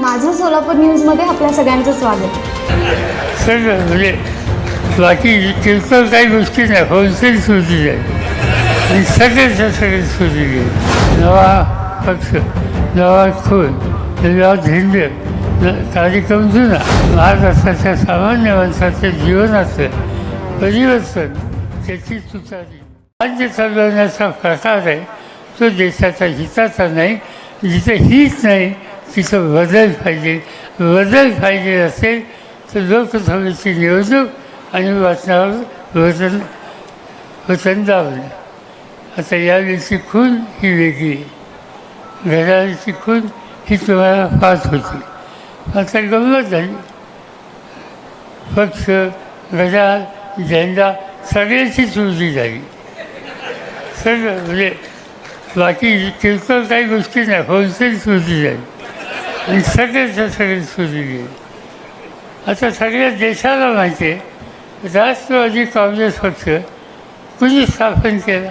माझं सोलापूर न्यूजमध्ये आपल्या सगळ्यांचं स्वागत. म्हणजे बाकी किरकोळ काही गोष्टी नाही होलसेल सुधी आहे. आणि सगळ्याच्या सगळे सुधी आहे. नवा पक्ष नवा खून नवा झेंड कार्यक्रम जुना. महाराष्ट्राच्या सामान्य माणसाचं जीवनाचं परिवर्तन त्याची सुचारी राज्य चालवण्याचा प्रकार आहे तो देशाच्या हिताचा नाही जिथे हित नाही तिथं बदल पाहिजे. बदल पाहिजे असेल तर लोकसभेची निवडणूक आणि वाचनावर वचन वचन दाबणं. आता यावेळीची खून ही वेगळी आहे. खून ही तुम्हाला पाहत होती. आता गंमत झाली पक्ष घड्याळ झेंडा सगळ्याची चुरली झाली. सगळं म्हणजे बाकी किरकोळ काही गोष्टी नाही होलसेल चुरली झाली. आणि सगळेच्या सगळे सुरू गेले. आता सगळ्या देशाला माहिती आहे राष्ट्रवादी काँग्रेस पक्ष कुणी स्थापन केला?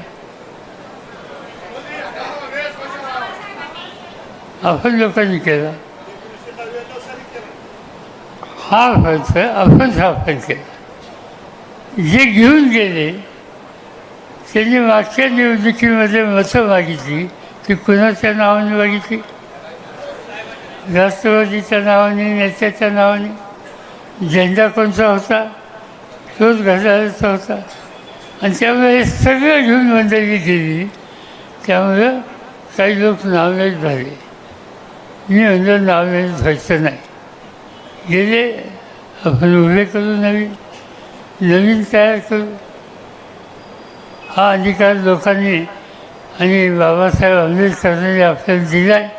आपण लोकांनी केला. हा पक्ष आपण स्थापन केला. जे घेऊन गेले त्यांनी मागच्या निवडणुकीमध्ये मतं मागितली ती कुणाच्या नावाने मागितली? राष्ट्रवादीच्या नावाने नेत्याच्या नावाने झेंडा कोणता होता? तोच घड्याळाचा होता. आणि त्यामुळे हे सगळं घेऊन मंडळी गेली. त्यामुळं काही लोक नावलेच झाले मी म्हणलं नावलेच व्हायचं नाही. गेले आपण उभे करू नवीन नवीन तयार करू. हा अधिकार लोकांनी आणि बाबासाहेब आंबेडकरांनी आपल्याला दिला आहे